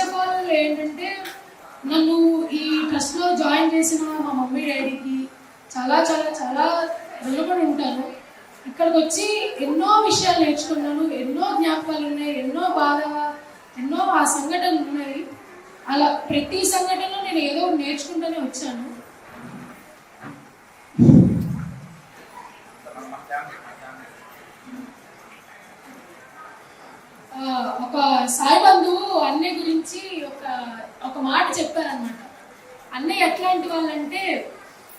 First of all ఏంటంటే నన్ను ఈ ట్రస్ట్లో జాయిన్ చేసిన మా మమ్మీ డాడీకి చాలా చాలా చాలా రుణపడి ఉంటాను ఇక్కడికి వచ్చి ఎన్నో విషయాలు నేర్చుకున్నాను ఎన్నో జ్ఞాపకాలు ఉన్నాయి ఎన్నో బాధ ఎన్నో ఆ సంఘటనలు ఉన్నాయి. అలా ప్రతి సంఘటనలో నేను ఏదో నేర్చుకుంటూనే వచ్చాను ఆ, ఒక సాయి బంధువు అన్నయ్య గురించి ఒక ఒక మాట చెప్పారనమాట అన్నయ్య ఎట్లాంటి వాళ్ళంటే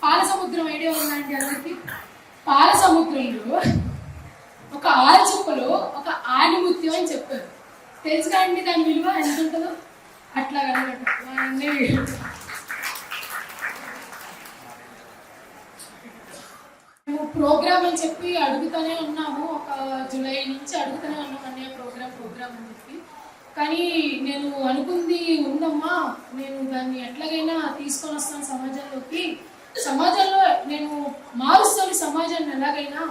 పాల సముద్రం ఐడియా ఉందండి అందరికి పాల సముద్రంలో ఒక ఆల్చుప్పలో ఒక ఆనిముత్యం అని చెప్పారు. తెలుసు అండి దాని విలువ? ఎంత ఉంటుందో అట్లా అనమాట మా అన్నయ్య మేము ప్రోగ్రామ్ అని చెప్పి అడుగుతూనే ఉన్నాము. ఒక జూలై నుంచి అడుగుతూనే ఉన్నాం అన్నయ్య ప్రోగ్రామ్ ప్రోగ్రామ్ అని చెప్పి. కానీ నేను అనుకుంది ఉందమ్మా. నేను దాన్ని ఎట్లాగైనా తీసుకొని వస్తాను సమాజంలోకి. సమాజంలో నేను మారుస్తాను సమాజాన్ని ఎలాగైనా.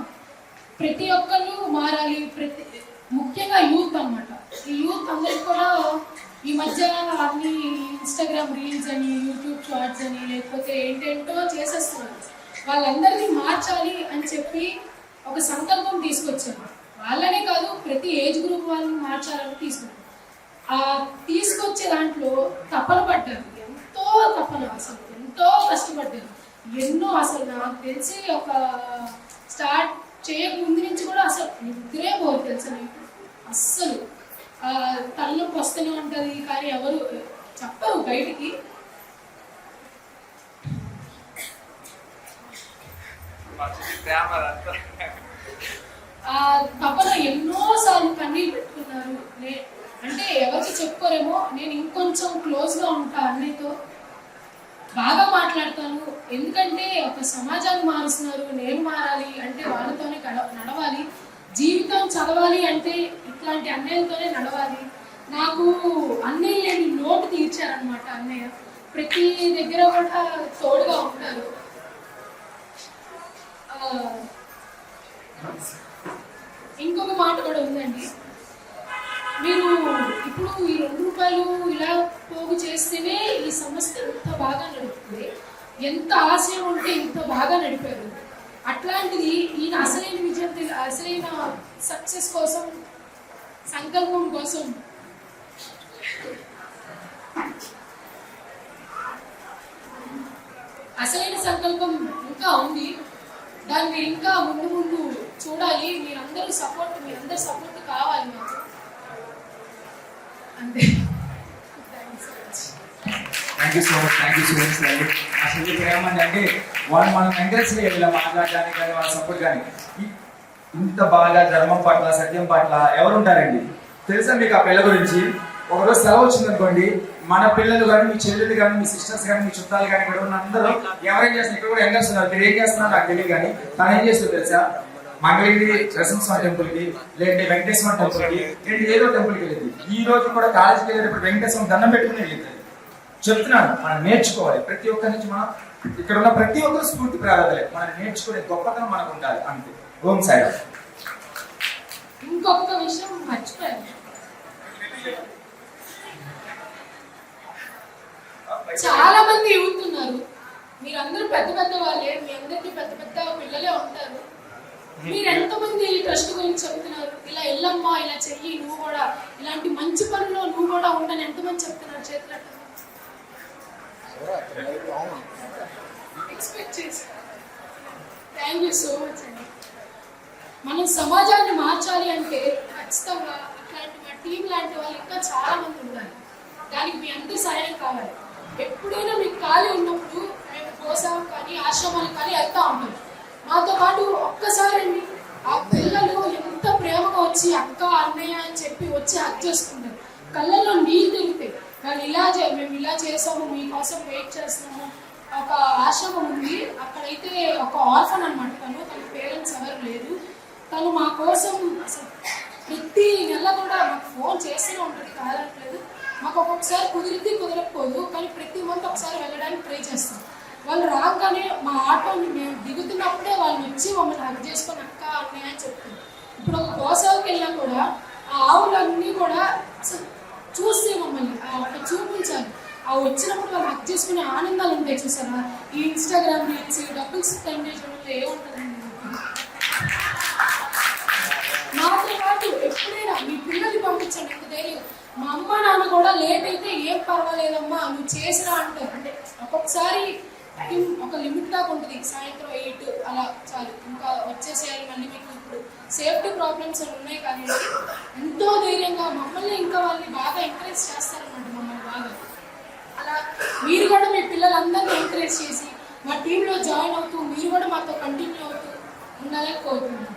ప్రతి ఒక్కళ్ళు మారాలి. ప్రతి ముఖ్యంగా యూత్ అన్నమాట. ఈ యూత్ అందరికి కూడా ఈ మధ్య అన్ని ఇన్స్టాగ్రామ్ రీల్స్ అని యూట్యూబ్ షార్ట్స్ అని లేకపోతే ఏంటేంటో చేసేస్తున్నారు. వాళ్ళందరినీ మార్చాలి అని చెప్పి ఒక సంకల్పం తీసుకొచ్చాను వాళ్ళనే కాదు ప్రతి ఏజ్ గ్రూప్ వాళ్ళని మార్చాలని తీసుకున్నాను ఆ తీసుకొచ్చే దాంట్లో తపన పడ్డారు. ఎంతో తపన అసలు ఎంతో కష్టపడ్డారు. ఎన్నో అసలు నాకు తెలిసి ఒక స్టార్ట్ చేయక ముందు నుంచి కూడా అసలు నిద్రే పోరు తెలుసా నీకు అస్సలు. ఆ, తలనొప్పి వస్తూనే ఉంటుంది కానీ ఎవరు చెప్పరు బయటికి. తపన ఎన్నోసార్లు కన్నీళ్ళు పెట్టుకున్నారు. అంటే ఎవరికి చెప్పుకోరేమో నేను ఇంకొంచెం క్లోజ్గా ఉంటా అన్నయ్యతో. బాగా మాట్లాడతాను. ఎందుకంటే ఒక సమాజాన్ని మారుస్తున్నారు నేను మారాలి అంటే వాళ్ళతోనే నడవాలి. జీవితం చదవాలి అంటే ఇట్లాంటి అన్నయ్యలతోనే నడవాలి. నాకు అన్నయ్య లేని లోటు తీర్చారనమాట అన్నయ్య. ప్రతి దగ్గర కూడా తోడుగా ఉంటారు. ఇంకొక మాట కూడా ఉందండి. మీరు ఇప్పుడు ఈ రెండు రూపాయలు ఇలా పోగు చేస్తేనే ఈ సంస్థ ఇంత బాగా నడుపుతుంది. ఎంత ఆశయం ఉంటే ఇంత బాగా నడిపారు. అట్లాంటిది ఈయన అసలైన విజయం అసలైన సక్సెస్ కోసం సంకల్పం కోసం. అసలైన సంకల్పం ఇంకా ఉంది. దాన్ని మీరు ఇంకా ముందు ముందు చూడాలి. మీరందరూ సపోర్ట్ మీరందరూ సపోర్ట్ కావాలి మాకు. అంతే thank you so much thank you so much అండి అసలు ఏమంటే అంటే వాళ్ళు మనం ఎంకరేజ్ చేయాలి ఇలా మాట్లాడడానికి కానీ వాళ్ళ సపోర్ట్ కానీ ఇంత బాగా ధర్మం పట్ల సత్యం పట్ల ఎవరు ఉంటారండి? తెలుసా మీకు ఆ పిల్ల గురించి? ఒకరోజు సెలవు వచ్చింది అనుకోండి మన పిల్లలు కానీ మీ చెల్లెలు కానీ మీ సిస్టర్స్ కానీ మీ చుట్టాలు కానీ ఇక్కడ ఉన్న అందరూ ఎవరేం చేస్తున్నారు? ఇక్కడ కూడా ఎంగర్స్ ఉన్నారు. మీరు ఏం చేస్తున్నారు? నాకు తెలియదు కానీ తను ఏం చేస్తుంది తెలుసా? మంగళగిరి నరసింహస్వామి టెంపుల్కి లేదంటే వెంకటేశ్వర టెంపుల్కి లేదంటే ఏదో టెంపుల్కి వెళ్ళింది. ఈ రోజు కూడా కాలేజీకి వెళ్ళేటప్పుడు వెంకటేశ్వర దండం పెట్టుకుని వెళ్ళింది. చెప్తున్నాను మనం నేర్చుకోవాలి. ప్రతి ఒక్కరి నుంచి మనం ఇక్కడ ఉన్న ప్రతి ఒక్కరు స్ఫూర్తి ప్రారంభలే మనం నేర్చుకునే గొప్పతనం మనకు ఉండాలి అంతే. ఓం సాయి ఇంకొక విషయం మర్చిపోయాను. చాలా మంది యూత్ ఉన్నారు మీరందరూ పెద్ద పెద్ద వాళ్ళే మీ అందరికీ పెద్ద పెద్ద పిల్లలే ఉంటారు మీరు ఎంతమంది ఈ ట్రస్ట్ గురించి చెప్తున్నారు? ఇలా ఎల్లమ్మా ఇలా చెయ్యి నువ్వు కూడా ఇలాంటి మంచి పనుల్లో నువ్వు కూడా ఉండని ఎంతమంది చెప్తున్నారు చేతులట్టు ఎక్స్పెక్ట్ చేసి. థ్యాంక్ యూ సో మచ్ అండి. మనం సమాజాన్ని మార్చాలి అంటే ఖచ్చితంగా అట్లాంటి మా టీం లాంటి వాళ్ళు ఇంకా చాలా మంది ఉండాలి. దానికి మీ అందరి సహాయం కావాలి. ఎప్పుడైనా మీకు ఖాళీ ఉన్నప్పుడు మేము ప్రోత్సాహం కానీ ఆశ్రమాలు కానీ వెళ్తూ ఉంటాం. నాతో పాటు ఒక్కసారి ఆ పిల్లలు ఎంత ప్రేమగా వచ్చి అక్క అన్నయ్య అని చెప్పి వచ్చి హక్ చేసుకుంటారు కళ్ళల్లో నీళ్ళు తిరుగుతాయి. కానీ ఇలా చే మేము ఇలా చేసాము మీకోసం వెయిట్ చేస్తున్నాము. ఒక ఆశ్రమం ఉంది. అక్కడైతే ఒక ఆర్ఫన్ అనమాట తను. తన పేరెంట్స్ ఎవరు లేదు తను మా కోసం అసలు ప్రతి నెల కూడా మాకు ఫోన్ చేస్తూనే ఉంటుంది. కాదట్లేదు మాకు ఒక్కొక్కసారి కుదిరితే కుదరకపోదు. కానీ ప్రతి మంత్ ఒకసారి వెళ్ళడానికి ట్రై చేస్తాం. వాళ్ళు రాగానే మా ఆటోని మేము దిగుతున్నప్పుడే వాళ్ళు వచ్చి మమ్మల్ని హక్ చేసుకొని అక్క అన్నయ్య అని చెప్తుంది ఇప్పుడు ఒక గోసావుకి వెళ్ళినా కూడా ఆ ఆవులన్నీ కూడా చూస్తే మమ్మల్ని ఒక చూపించాలి. ఆ వచ్చినప్పుడు వాళ్ళు హక్ చేసుకునే ఆనందాలు ఉంటాయి చూసారా? ఈ ఇన్స్టాగ్రామ్ రీల్స్ డబ్బులు స్పెండ్ చేయడం వల్ల ఏముంటుందండి? నాతో పాటు ఎప్పుడైనా మీ పిల్లల్ని పంపించండి ఎంత ధైర్యం. మా అమ్మ నాన్న కూడా లేట్ అయితే ఏం పర్వాలేదమ్మా నువ్వు చేసిరా అంటారు. అంటే ఒక్కొక్కసారి టైం ఒక లిమిట్ దాకా ఉంటుంది. సాయంత్రం ఎయిట్ అలా చాలు. ఇంకా వచ్చేసేయాలి మళ్ళీ మీకు ఇప్పుడు. సేఫ్టీ ప్రాబ్లమ్స్ అని ఉన్నాయి కానీ ఎంతో ధైర్యంగా మమ్మల్ని ఇంకా వాళ్ళని బాగా ఎంకరేజ్ చేస్తారన్నమాట మమ్మల్ని బాగా. అలా మీరు కూడా మీ పిల్లలందరినీ ఎంకరేజ్ చేసి మా టీంలో జాయిన్ అవుతూ మీరు కూడా మాతో కంటిన్యూ అవుతూ ఉండాలని కోరుతున్నాను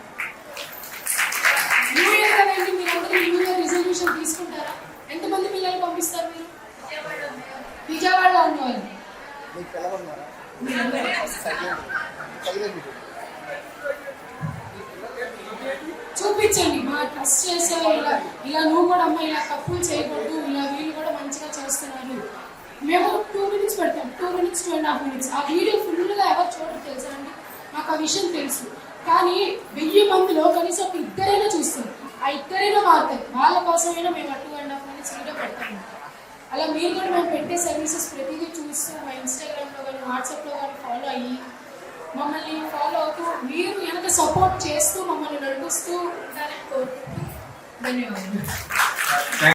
న్యూ ఇయర్ కదండి మీరు అందరూ న్యూ ఇయర్ రిజల్యూషన్ తీసుకుంటారా? ఎంతమంది పిల్లలు పంపిస్తారు మీరు? విజయవాడలో ఉన్నవాళ్ళు మీకు పిల్లలున్నారా చూపించండి మా ట్రస్ట్ చేసే ఇలా ఇలా నువ్వు కూడా అమ్మ ఇలా తప్పులు చేయకూడదు ఇలా వీళ్ళు కూడా మంచిగా చేస్తున్నారు. మేము టూ మినిట్స్ పెడతాం two minutes two and half minutes ఆ వీడియో ఫుల్గా ఎవరు చూడరు తెలుసా అండి? మాకు ఆ విషయం తెలుసు. కానీ వెయ్యి మందిలో కనీసం ఒక ఇద్దరైనా చూస్తారు. ఆ ఇద్దరైనా మారుతారు వాళ్ళ కోసమైనా మేము ఆ two and half minutes video పెడతాము అలా మీరు కూడా మేము పెట్టే సర్వీసెస్ ప్రతిదీ చూస్తూ మా ఇన్స్టాగ్రామ్లో కానీ వాట్సాప్లో కానీ ఫాలో అయ్యి మమ్మల్ని ఫాలో అవుతూ మీరు వెనక సపోర్ట్ చేస్తూ మమ్మల్ని నడిపిస్తూ ఉండాలని కోరుకుంటూ. ధన్యవాదాలు.